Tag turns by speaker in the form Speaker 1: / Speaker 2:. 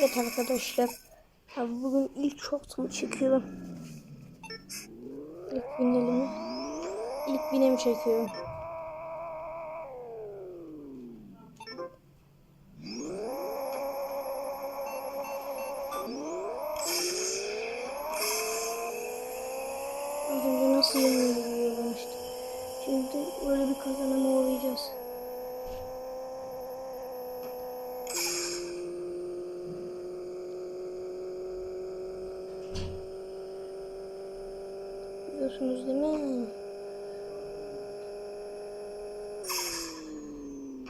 Speaker 1: Evet arkadaşlar. Abi bugün ilk shortumu çekiyorum. İlk binelimi. İlk binemi çekiyorum. Az önce nasıl yeniliyorum işte. Şimdi öyle bir kazanama uğrayacağız. Biliyorsunuz değil mi?